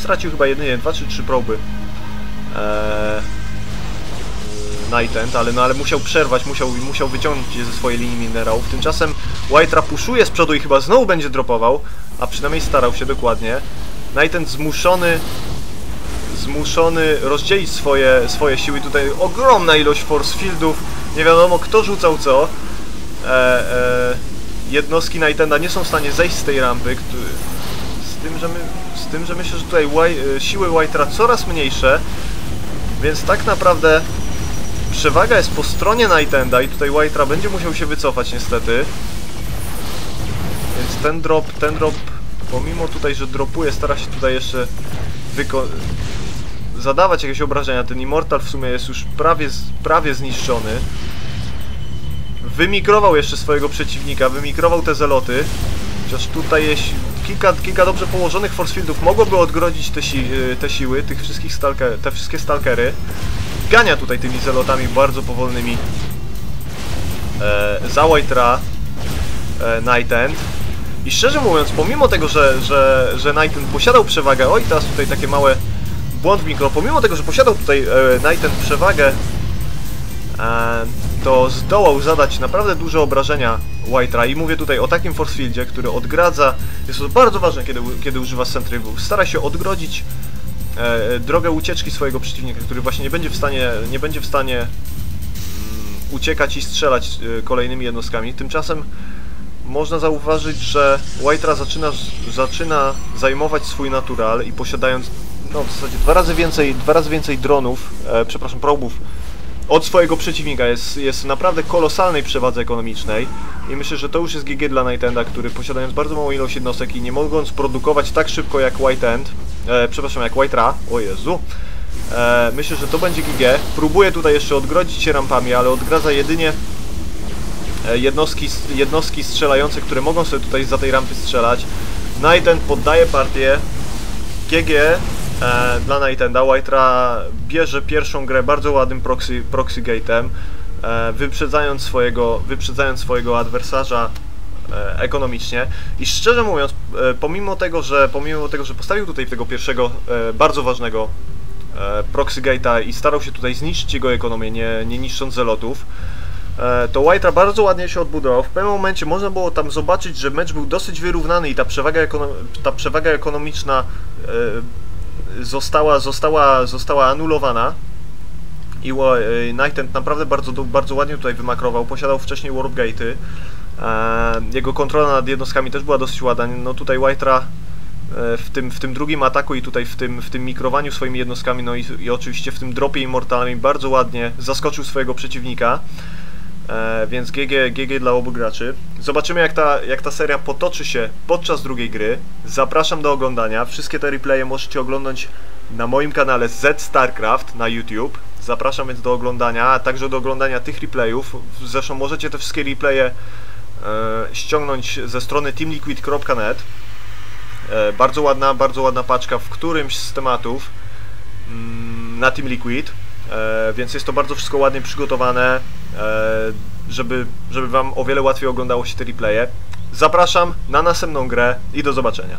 stracił chyba jedynie 2 czy 3 proby. Eee, Nightent, ale, no, ale musiał przerwać, musiał, musiał wyciągnąć je ze swojej linii minerałów. Tymczasem White puszuje z przodu i chyba znowu będzie dropował, a przynajmniej starał się dokładnie. Nightent zmuszony zmuszony rozdzielić swoje, swoje siły. Tutaj ogromna ilość force fieldów, nie wiadomo kto rzucał co. E, e, jednostki Nightenda nie są w stanie zejść z tej rampy, z, tym, że my, z tym, że myślę, że tutaj White, siły Whitera coraz mniejsze, więc tak naprawdę przewaga jest po stronie Nightenda i tutaj Whitera będzie musiał się wycofać niestety. Więc ten drop, ten drop, pomimo tutaj, że dropuje, stara się tutaj jeszcze zadawać jakieś obrażenia. Ten Immortal w sumie jest już prawie, prawie zniszczony. Wymikrował jeszcze swojego przeciwnika, wymikrował te zeloty. Chociaż tutaj jest kilka, kilka dobrze położonych force fieldów mogłoby odgrodzić te, si y, te siły, tych wszystkich stalker, te wszystkie stalkery. Gania tutaj tymi zelotami bardzo powolnymi e, za White'a e, Night End. I szczerze mówiąc, pomimo tego, że, że, że Night End posiadał przewagę, oj teraz tutaj takie małe błąd mikro. Pomimo tego, że posiadał tutaj e, Night przewagę, e, to zdołał zadać naprawdę duże obrażenia White'a i mówię tutaj o takim force fieldzie, który odgradza, jest to bardzo ważne, kiedy, kiedy używa Sentry stara się odgrodzić e, drogę ucieczki swojego przeciwnika, który właśnie nie będzie w stanie, nie będzie w stanie mm, uciekać i strzelać e, kolejnymi jednostkami. Tymczasem można zauważyć, że White'a zaczyna, zaczyna zajmować swój natural i posiadając no w zasadzie dwa razy więcej, dwa razy więcej dronów, e, przepraszam, probów od swojego przeciwnika. Jest, jest naprawdę kolosalnej przewadze ekonomicznej i myślę, że to już jest GG dla Nightenda, który posiadając bardzo małą ilość jednostek i nie mogąc produkować tak szybko jak White End, e, przepraszam, jak White Ra, o Jezu, e, myślę, że to będzie GG. Próbuje tutaj jeszcze odgrodzić się rampami, ale odgradza jedynie e, jednostki, jednostki strzelające, które mogą sobie tutaj za tej rampy strzelać. Nightent poddaje partię. GG, e, dla Nightenda. White'a bierze pierwszą grę bardzo ładnym proxy, proxy gate'em, e, wyprzedzając, swojego, wyprzedzając swojego adwersarza e, ekonomicznie i szczerze mówiąc, e, pomimo tego, że pomimo tego, że postawił tutaj tego pierwszego e, bardzo ważnego proxy gate'a i starał się tutaj zniszczyć jego ekonomię, nie, nie niszcząc zelotów, to White'a bardzo ładnie się odbudował. W pewnym momencie można było tam zobaczyć, że mecz był dosyć wyrównany i ta przewaga, ekonom ta przewaga ekonomiczna została, została, została anulowana i e, Nightent naprawdę bardzo, bardzo ładnie tutaj wymakrował, posiadał wcześniej Warp Gate'y, e, jego kontrola nad jednostkami też była dosyć ładna, no tutaj White'a e, w tym, w tym drugim ataku i tutaj w tym, w tym mikrowaniu swoimi jednostkami, no i, i oczywiście w tym dropie immortalami bardzo ładnie zaskoczył swojego przeciwnika. E, więc GG, GG dla obu graczy. Zobaczymy jak ta, jak ta seria potoczy się podczas drugiej gry. Zapraszam do oglądania. Wszystkie te replaye możecie oglądać na moim kanale Z StarCraft na YouTube. Zapraszam więc do oglądania, a także do oglądania tych replayów. Zresztą możecie te wszystkie replaye e, ściągnąć ze strony teamliquid.net. E, bardzo ładna, bardzo ładna paczka w którymś z tematów mm, na Team Liquid. E, więc jest to bardzo wszystko ładnie przygotowane, żeby, żeby Wam o wiele łatwiej oglądało się te replaye. Zapraszam na następną grę i do zobaczenia.